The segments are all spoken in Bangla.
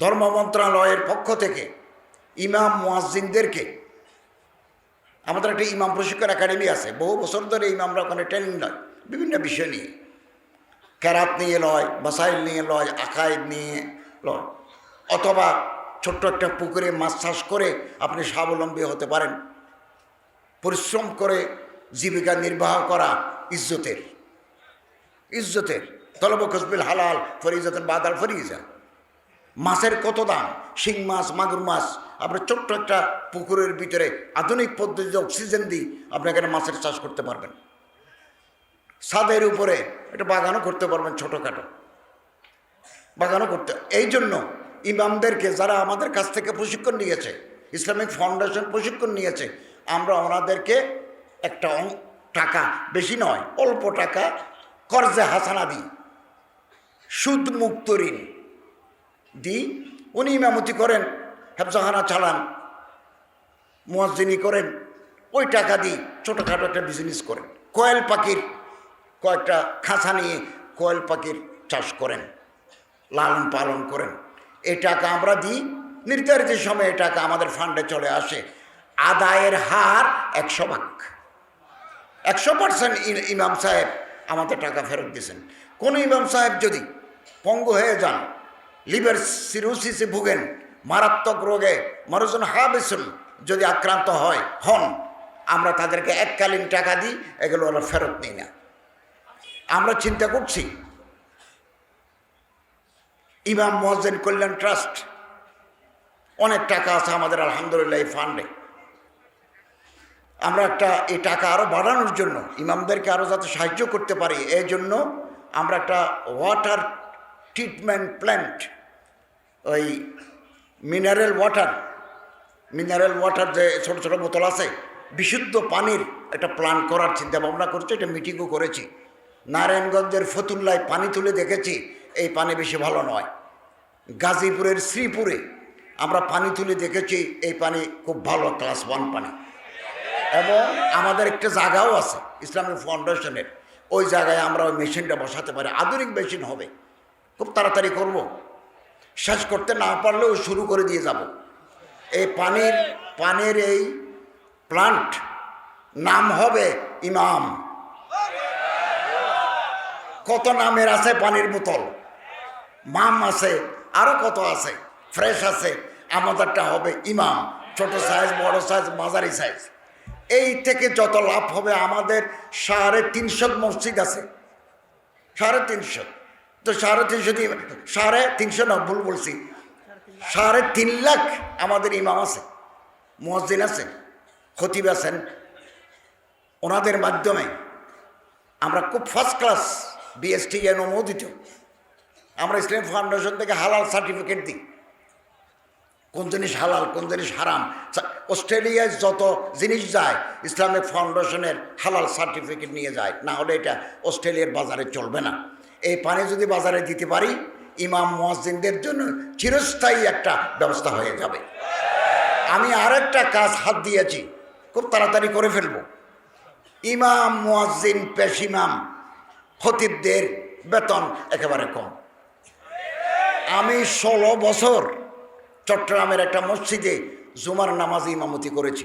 ধর্ম মন্ত্রণালয়ের পক্ষ থেকে ইমাম মুয়াজ্জিনদেরকে, আমাদের একটা ইমাম প্রশিক্ষণ একাডেমি আছে, বহু বছর ধরে ইমামরা ওখানে ট্রেনিং নয়, বিভিন্ন বিষয় নিয়ে। ক্যারাত নিয়ে লয় বাসাইল নিয়ে লয় আকাইদ নিয়ে লয়, অথবা ছোট্ট একটা পুকুরে মাছ চাষ করে আপনি স্বাবলম্বী হতে পারেন। পরিশ্রম করে জীবিকা নির্বাহ করা ইজ্জতের ইজ্জতের। তলব খসবিল হালাল, ফরিজতের বাদাল ফরিজা। মাছের কত দাম? শিং মাছ, মাগুর মাছ। আপনার ছোট্ট একটা পুকুরের ভিতরে আধুনিক পদ্ধতিতে অক্সিজেন দিই আপনি এখানে মাছের চাষ করতে পারবেন। ছাদের উপরে একটা বাগানও করতে পারবেন ছোটোখাটো। বাগানও করতে এই জন্য ইমামদেরকে যারা আমাদের কাছ থেকে প্রশিক্ষণ নিয়েছে, ইসলামিক ফাউন্ডেশন প্রশিক্ষণ নিয়েছে, আমরা ওনাদেরকে একটা টাকা, বেশি নয়, অল্প টাকা কর্জে হাসানা দিই। সুদ মুক্ত ঋণ। দিই উনি ইমামতি করেন, হেফজাহানা চালান মুয়াজ্জিনি করেন, ওই টাকা দিই ছোটোখাটো একটা বিজনেস করেন। কোয়েল পাখির কয়েকটা খাঁচা নিয়ে কোয়েল পাখির চাষ করেন, লালন পালন করেন। এই টাকা আমরা দিই, নির্ধারিত সময়ে এই টাকা আমাদের ফান্ডে চলে আসে। আদায়ের হার একশো ভাগ। একশো পার্সেন্ট ইমাম সাহেব আমাদের টাকা ফেরত দিয়েছেন। কোনো ইমাম সাহেব যদি পঙ্গু হয়ে যান লিভার সিরোসিসে ভুগেন। মারাত্মক রোগে। মরজন হাবেসুন যদি আক্রান্ত হয়, হন। আমরা তাদেরকে এককালীন টাকা দিই, এগুলো ওরা ফেরত নিই না। আমরা চিন্তা করছি, ইমাম মহাজেন কল্যাণ ট্রাস্ট, অনেক টাকা আছে আমাদের আলহামদুলিল্লাহ এই ফান্ডে। আমরা একটা এই টাকা আরও বাড়ানোর জন্য, ইমামদেরকে আরও যাতে সাহায্য করতে পারি এই জন্য আমরা একটা ওয়াটার ট্রিটমেন্ট প্ল্যান্ট ওই মিনারেল ওয়াটার মিনারেল ওয়াটার যে ছোট ছোট বোতল আছে, বিশুদ্ধ পানির একটা প্ল্যান করার চিন্তা ভাবনা করছি, এটা মিটিংও করেছি। নারায়ণগঞ্জের ফতুল্লায় পানি তুলে দেখেছি, এই পানি বেশি ভালো নয়। গাজীপুরের শ্রীপুরে আমরা পানি তুলে দেখেছি, এই পানি খুব ভালো ক্লাস ওয়ান পানি। এবং আমাদের একটা জায়গাও আছে, ইসলামিক ফাউন্ডেশনের ওই জায়গায় আমরা ওই মেশিনটা বসাতে পারি। আধুনিক মেশিন হবে। খুব তাড়াতাড়ি করব। শেষ করতে না পারলেও শুরু করে দিয়ে যাব। এই পানির, পানের এই প্লান্ট নাম হবে ইমাম। কত নামের আছে পানির বোতল? মাম আছে আরও কত আছে? ফ্রেশ আছে, আমাদেরটা হবে ইমাম। ছোট সাইজ বড় সাইজ মাঝারি সাইজ এই থেকে যত লাভ হবে আমাদের সাড়ে তিনশো মসজিদ আছে। সাড়ে তিনশো তো সাড়ে তিনশো সাড়ে তিনশো না ভুল বলছি। সাড়ে তিন লাখ আমাদের ইমাম আছে মসজিদ আছে, খতিব আছেন। ওনাদের মাধ্যমে আমরা খুব ফার্স্ট ক্লাস বিএসটি অনুমোদিত। আমরা ইসলাম ফাউন্ডেশন থেকে হালাল সার্টিফিকেট দিই। কোন জিনিস হালাল, কোন জিনিস হারাম। অস্ট্রেলিয়ায় যত জিনিস যায়, ইসলামিক ফাউন্ডেশনের হালাল সার্টিফিকেট নিয়ে যায়। না হলে এটা অস্ট্রেলিয়ার বাজারে চলবে না। এই পানি যদি বাজারে দিতে পারি, ইমাম মুয়াজ্জিনদের জন্য চিরস্থায়ী একটা ব্যবস্থা হয়ে যাবে। আমি আরেকটা কাজ হাত দিয়েছি, খুব তাড়াতাড়ি করে ফেলব। ইমাম, মুয়াজ্জিন পেশ ইমাম খতিবদের বেতন একেবারে কম। আমি ষোলো বছর চট্টগ্রামের একটা মসজিদে জুমার নামাজ ইমামতি করেছি।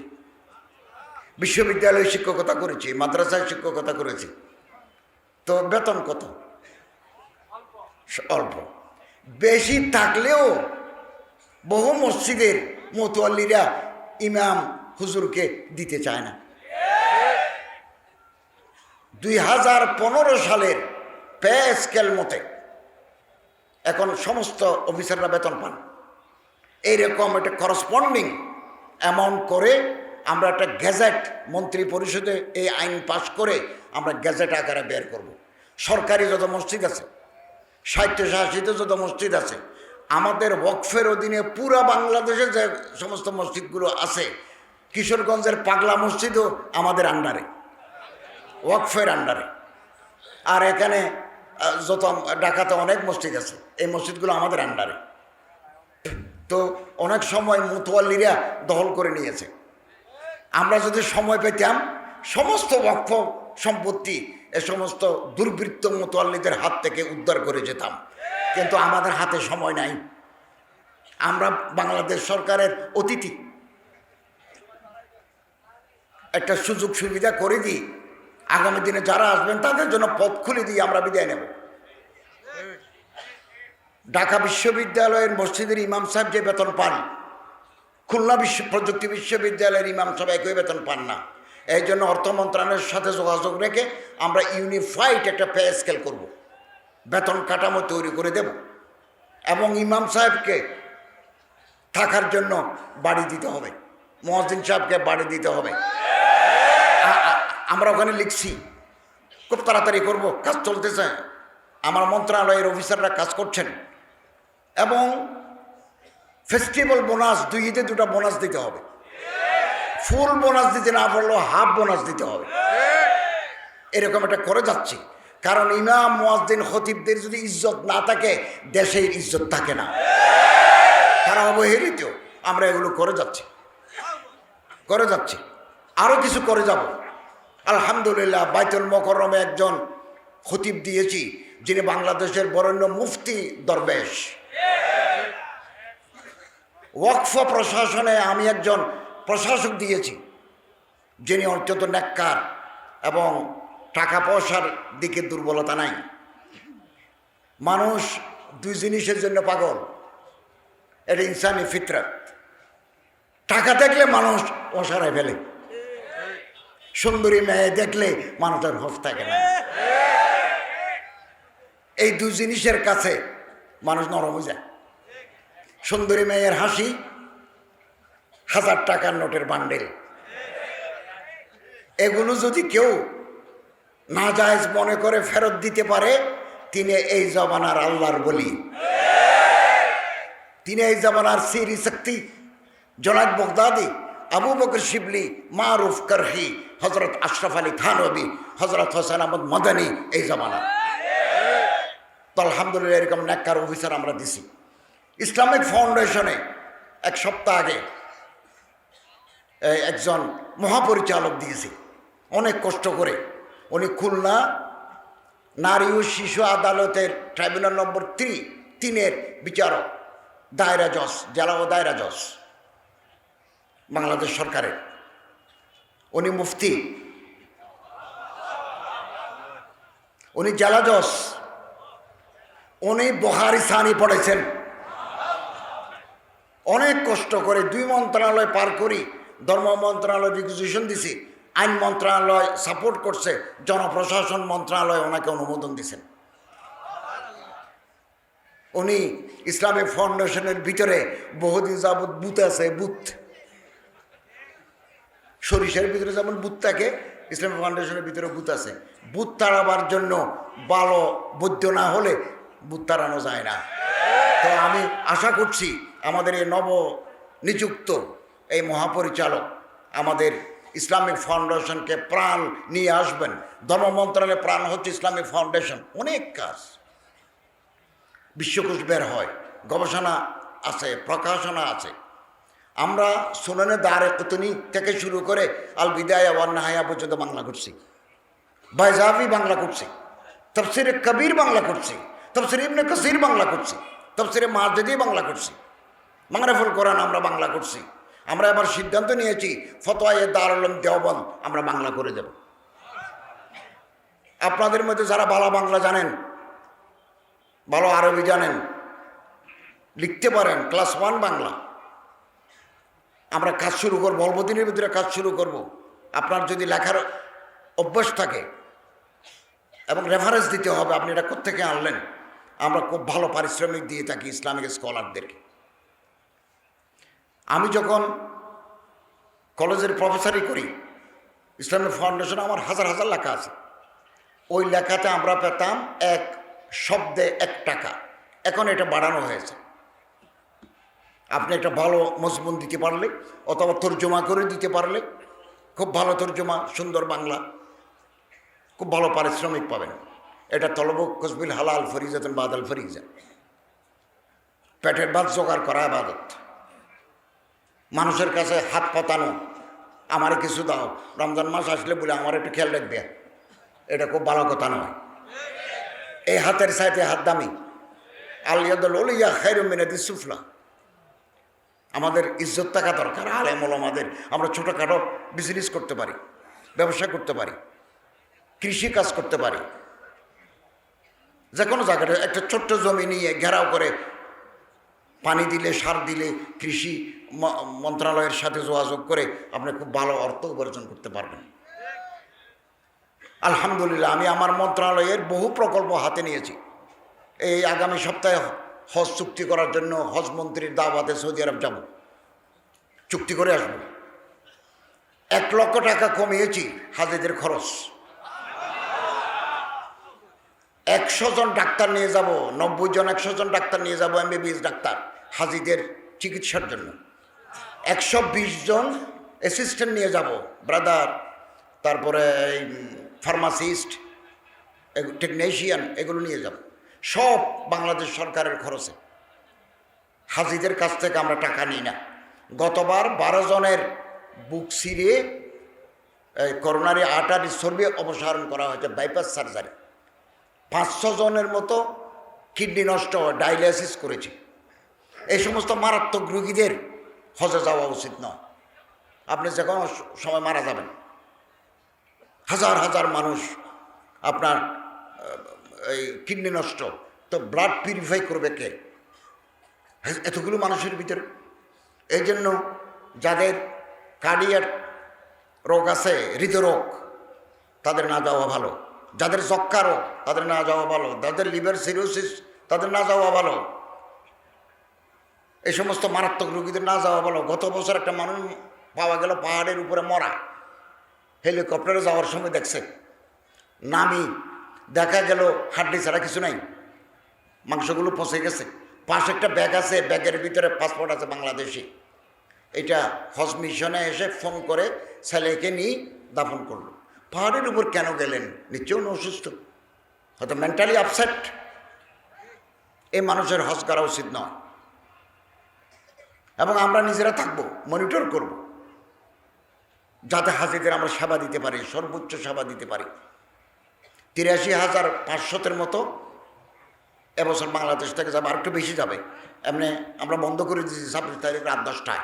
বিশ্ববিদ্যালয়ে শিক্ষকতা করেছি মাদ্রাসায় শিক্ষকতা করেছি। তো বেতন কত? অল্প। বেশি থাকলেও বহু মসজিদের মতোয়াল্লিরা ইমাম হুজুরকে দিতে চায় না। দুই হাজার পনেরো সালের পে স্কেল মতে এখন সমস্ত অফিসাররা বেতন পান। এইরকম একটা করসপন্ডিং অ্যামাউন্ট করে আমরা একটা গ্যাজেট মন্ত্রী পরিষদে এই আইন পাশ করে আমরা গ্যাজেট আকারে বের করব। সরকারি যত মসজিদ আছে সাহিত্য শাসিত যত মসজিদ আছে, আমাদের ওয়াকফের অধীনে পুরা বাংলাদেশে যে সমস্ত মসজিদগুলো আছে, কিশোরগঞ্জের পাগলা মসজিদও আমাদের আন্ডারে ওয়াকফের আন্ডারে আর এখানে যত ঢাকাতে অনেক মসজিদ আছে, এই মসজিদগুলো আমাদের আন্ডারে তো অনেক সময় মুতোয়াল্লিরা দখল করে নিয়েছে। আমরা যদি সময় পেতাম, সমস্ত বক্ষ সম্পত্তি এ সমস্ত দুর্বৃত্ত মোতোয়াল্লিদের হাত থেকে উদ্ধার করে যেতাম। কিন্তু আমাদের হাতে সময় নাই। আমরা বাংলাদেশ সরকারের অতিথি। একটা সুযোগ সুবিধা করে দিই। আগামী দিনে যারা আসবেন, তাদের জন্য পথ খুলে দিয়ে আমরা বিদায় নেব। ঢাকা বিশ্ববিদ্যালয়ের মসজিদের ইমাম সাহেব যে বেতন পান, খুলনা বিশ্ব প্রযুক্তি বিশ্ববিদ্যালয়ের ইমাম সাহেব একই বেতন পান না। এই জন্য অর্থ মন্ত্রণালয়ের সাথে যোগাযোগ রেখে আমরা ইউনিফাইড একটা পে স্কেল করব। বেতন কাঠামো তৈরি করে দেব এবং ইমাম সাহেবকে থাকার জন্য বাড়ি দিতে হবে। মহাজিন সাহেবকে বাড়ি দিতে হবে। আমরা ওখানে লিখছি, খুব তাড়াতাড়ি করব, কাজ চলতেছে। আমার মন্ত্রণালয়ের অফিসাররা কাজ করছেন এবং ফেস্টিভ্যাল বোনাস দুই ঈদে দুটো বোনাস দিতে হবে। ফুল বোনাস দিতে না পারলেও হাফ বোনাস দিতে হবে। এরকম একটা করে যাচ্ছি। কারণ ইমাম, মুয়াজ্জিন, খতিবদের যদি ইজ্জত না থাকে, দেশের ইজ্জত থাকে না। তারা অবহেলিত। আমরা এগুলো করে যাচ্ছি। করে যাচ্ছি। আরও কিছু করে যাব। আলহামদুলিল্লাহ, বাইতুল মকরমে একজন খতিব দিয়েছি, যিনি বাংলাদেশের বরেণ্য মুফতি দরবেশ। ওয়াকফ প্রশাসনে আমি একজন প্রশাসক দিয়েছি, যিনি অত্যন্ত ন্যাক্কার এবং টাকা পয়সার দিকে দুর্বলতা নাই। মানুষ দুই জিনিসের জন্য পাগল, এটা ইনসানি ফিতরত। টাকা দেখলে মানুষ অসারায় ফেলে। সুন্দরী মেয়ে দেখলে মানুষের হফ থাকে না। এই দুই জিনিসের কাছে মানুষ নরম হয়ে যায়। সুন্দরী মেয়ের হাসি হাজার টাকার নোটের বান্ডেল। এগুলো যদি কেউ না জায়েজ মনে করে ফেরত দিতে পারে, তিনি এই জমানার আল্লাহর বলি। তিনি এই জমানার সিরি শক্তি। জনাক Baghdadi, Abu Bakr Shibli, Maruf Karkhi Hazrat Ashraf Ali Thanvi হজরত হোসেন আহমদ মদানী, এই জমানা। তো আলহামদুলিল্লাহ, এরকম ন্যাক্কার অফিসার আমরা দিছি। ইসলামিক ফাউন্ডেশনে এক সপ্তাহ আগে একজন মহাপরিচালক দিয়েছে। অনেক কষ্ট করে। উনি খুলনা নারী ও শিশু আদালতের ট্রাইব্যুনাল নম্বর থ্রি, তিনের বিচারক, দায়রা জজ, জেলা ও দায়রা জজ, বাংলাদেশ সরকারের। উনি মুফতি। উনি জেলা জজ। উনি বহারি সানি পড়েছেন। অনেক কষ্ট করে দুই মন্ত্রণালয় পার করি ধর্ম মন্ত্রণালয় রিকুজিশন দিছি, আইন মন্ত্রণালয় সাপোর্ট করছে, জনপ্রশাসন মন্ত্রণালয় ওনাকে অনুমোদন দিছেন। উনি ইসলামিক ফাউন্ডেশনের ভিতরে বহুদিন যাবৎ বুথ আছে, বুথ। সরিষার ভিতরে যেমন বুথ থাকে, ইসলামিক ফাউন্ডেশনের ভিতরে বুথ আছে। বুথ তাড়াবার জন্য ভালো বৈদ্য না হলে বুথ তাড়ানো যায় না। তো আমি আশা করছি আমাদের এই নব নিযুক্ত এই মহাপরিচালক আমাদের ইসলামিক ফাউন্ডেশনকে প্রাণ নিয়ে আসবেন। ধর্ম মন্ত্রণালয়ে প্রাণ হচ্ছে ইসলামিক ফাউন্ডেশন। অনেক কাজ। বিশ্বকোষ বের হয়, গবেষণা আছে, প্রকাশনা আছে। আমরা সুনানে দারে কুতনি থেকে শুরু করে আল বিদায়া ওয়ান্নাহায়া পর্যন্ত বাংলা করছি। বাইজাবি বাংলা করছি। তফসিরে কবির বাংলা করছি। তফসির ইবনে কসির বাংলা করছি। তফসিরে মাহাদি বাংলা করছি। মাংরাফুল কোরআন আমরা বাংলা করছি। আমরা এবার সিদ্ধান্ত নিয়েছি, ফতোয়ায়ে দারুলম দেওবন আমরা বাংলা করে দেব। আপনাদের মধ্যে যারা ভালো বাংলা জানেন ভালো আরবি জানেন, লিখতে পারেন, ক্লাস ওয়ান বাংলা। আমরা কাজ শুরু করব অল্প দিনের ভিতরে কাজ শুরু করব। আপনার যদি লেখার অভ্যাস থাকে এবং রেফারেন্স দিতে হবে, আপনি এটা কোথেকে আনলেন? আমরা খুব ভালো পারিশ্রমিক দিয়ে থাকি ইসলামিক স্কলারদেরকে আমি যখন কলেজের প্রফেসরই করি ইসলামিক ফাউন্ডেশন আমার হাজার হাজার লেখা আছে। ওই লেখাতে আমরা পেতাম এক শব্দে এক টাকা। এখন এটা বাড়ানো হয়েছে। আপনি একটা ভালো মজবুন দিতে পারলে, অথবা তর্জমা করে দিতে পারলে, খুব ভালো তর্জমা, সুন্দর বাংলা, খুব ভালো পারিশ্রমিক পাবেন। এটা তলব কসবিল হালাল ফরিজাতন বাদাল ফরিজা। পেটের ভাত জোগাড় করা আবাদত। মানুষের কাছে হাত পাতানো। আমার কিছু দাও। রমজান মাস আসলে বলে আমার একটু খেয়াল রাখবে। এটা খুব ভালো কথা নয়। এই হাতের সাইতে হাত দামি। আলিয়াদুল ওলিয়া খাইরুমিনাদি সুফলা আমাদের ইজ্জত থাকা দরকার আলেমল আমাদের আমরা ছোটোখাটো বিজনেস করতে পারি, ব্যবসা করতে পারি, কৃষি কাজ করতে পারি। যে কোনো জায়গাটা একটা ছোট্ট জমি নিয়ে ঘেরাও করে পানি দিলে, সার দিলে কৃষি মন্ত্রণালয়ের সাথে যোগাযোগ করে আপনি খুব ভালো অর্থ উপার্জন করতে পারবেন। আলহামদুলিল্লাহ, আমি আমার মন্ত্রণালয়ের বহু প্রকল্প হাতে নিয়েছি। এই আগামী সপ্তাহে হজ চুক্তি করার জন্য হজ মন্ত্রীর দাওয়াতে সৌদি আরব যাব। চুক্তি করে আসব। এক লক্ষ টাকা কমিয়েছি হাজিদের খরচ। একশো জন ডাক্তার নিয়ে যাব, নব্বই জন, একশো জন ডাক্তার নিয়ে যাব, এমবিবিএস ডাক্তার, হাজিদের চিকিৎসার জন্য। একশো বিশ জন অ্যাসিস্ট্যান্ট নিয়ে যাব ব্রাদার তারপরে এই ফার্মাসিস্ট টেকনিশিয়ান এগুলো নিয়ে যাব। সব বাংলাদেশ সরকারের খরচে। হাজিদের কাছ থেকে আমরা টাকা নিই না। গতবার বারো জনের বুক সিরে করোনারি আটারি সর্বে অপসারণ করা হয়েছে বাইপাস সার্জারি পাঁচশো জনের মতো কিডনি নষ্ট ডায়ালিসিস করেছে। এই সমস্ত মারাত্মক রুগীদের হজে যাওয়া উচিত নয়। আপনি যে কোনো সময় মারা যাবেন। হাজার হাজার মানুষ আপনার এই কিডনি নষ্ট, তো ব্লাড পিউরিফাই করবে কে? এতগুলো মানুষের ভিতরে। এই জন্য যাদের কার্ডিয়ার রোগ আছে, হৃদরোগ, তাদের না যাওয়া ভালো। যাদের যক্কা রোগ, তাদের না যাওয়া ভালো। যাদের লিভার সিরোসিস তাদের না যাওয়া ভালো। এই সমস্ত মারাত্মক রোগীদের না যাওয়া বলো গত বছর একটা মানুষ পাওয়া গেল পাহাড়ের উপরে মরা। হেলিকপ্টারে যাওয়ার সময় দেখছে। নামি। দেখা গেল হাড্ডি ছাড়া কিছু নাই। মাংসগুলো পচে গেছে। পাশে একটা ব্যাগ আছে, ব্যাগের ভিতরে পাসপোর্ট আছে বাংলাদেশি। এটা হজ মিশনে এসে ফোন করে ছেলেকে নিয়ে দাফন করল। পাহাড়ের উপর কেন গেলেন? নিশ্চয় অসুস্থ। হয়তো মেন্টালি আপসেট এই মানুষের হজ করা উচিত নয়। এবং আমরা নিজেরা থাকব মনিটর করব। যাতে হাজিদের আমরা সেবা দিতে পারি, সর্বোচ্চ সেবা দিতে পারি। তিরাশি হাজার পাঁচশোতের মতো এবছর বাংলাদেশ থেকে যাবে আর একটু বেশি যাবে। এমনি আমরা বন্ধ করে দিয়েছি ছাব্বিশ তারিখ রাত দশটায়।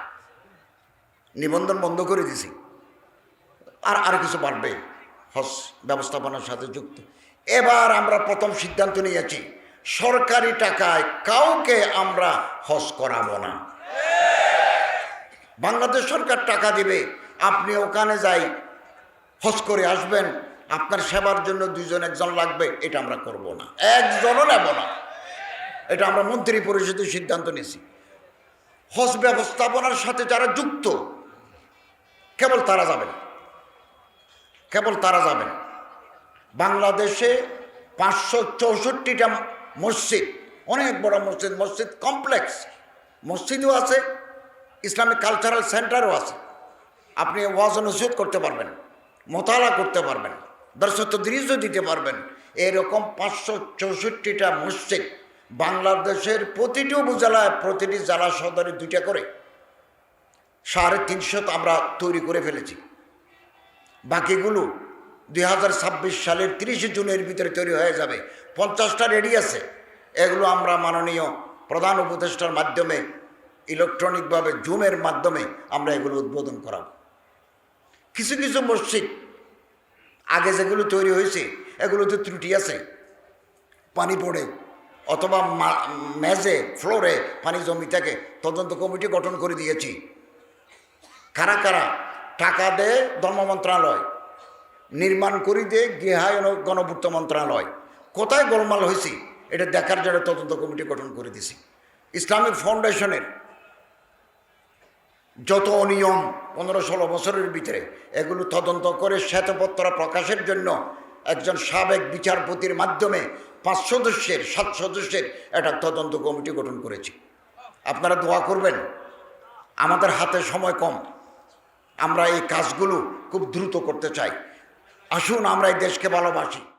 নিবন্ধন বন্ধ করে দিয়েছি। আর আর কিছু বাড়বে, হজ ব্যবস্থাপনার সাথে যুক্ত। এবার আমরা প্রথম সিদ্ধান্ত নিয়েছি, সরকারি টাকায় কাউকে আমরা হজ করাবো না। বাংলাদেশ সরকার টাকা দিবে। আপনি ওখানে যাই, হজ করে আসবেন, আপনার সেবার জন্য দুজন একজন লাগবে, এটা আমরা করব না। একজনও নেব না। এটা আমরা মন্ত্রী পরিষদের সিদ্ধান্ত নিয়েছি। হজ ব্যবস্থাপনার সাথে যারা যুক্ত, কেবল তারা যাবেন কেবল তারা যাবেন বাংলাদেশে পাঁচশো চৌষট্টিটা মসজিদ, অনেক বড় মসজিদ মসজিদ কমপ্লেক্স, মসজিদও আছে ইসলামিক কালচারাল সেন্টারও আছে। আপনি ওয়াজ নসিহত করতে পারবেন, মোতালা করতে পারবেন দর্শক দৃশ্য দিতে পারবেন। এরকম পাঁচশো চৌষট্টিটা মসজিদ বাংলাদেশের প্রতিটি উপজেলায়, প্রতিটি জেলা সদরে দুইটা করে, সাড়ে তিনশো আমরা তৈরি করে ফেলেছি। বাকিগুলো দুই হাজার ছাব্বিশ সালের তিরিশে জুনের ভিতরে তৈরি হয়ে যাবে। পঞ্চাশটা রেডি আছে। এগুলো আমরা মাননীয় প্রধান উপদেষ্টার মাধ্যমে ইলেকট্রনিকভাবে জুমের মাধ্যমে আমরা এগুলো উদ্বোধন করাব। কিছু কিছু মসজিদ, আগে যেগুলো তৈরি হয়েছে, এগুলোতে ত্রুটি আছে। পানি পড়ে অথবা মা- মেঝে, ফ্লোরে পানি জমি থাকে তদন্ত কমিটি গঠন করে দিয়েছি। কারা কারা টাকা দেয় ধর্ম মন্ত্রণালয়, নির্মাণ করি দে গৃহায়ন গণপূর্ত মন্ত্রণালয়। কোথায় গোলমাল হয়েছে, এটা দেখার জন্য তদন্ত কমিটি গঠন করে দিছি ইসলামিক ফাউন্ডেশনের যত অনিয়ম পনেরো ষোলো বছরের ভিতরে এগুলো তদন্ত করে শ্বেতপত্র প্রকাশের জন্য একজন সাবেক বিচারপতির মাধ্যমে পাঁচ সদস্যের, সাত সদস্যের একটা তদন্ত কমিটি গঠন করেছি। আপনারা দোয়া করবেন, আমাদের হাতে সময় কম। আমরা এই কাজগুলো খুব দ্রুত করতে চাই। আসুন আমরা এই দেশকে ভালোবাসি।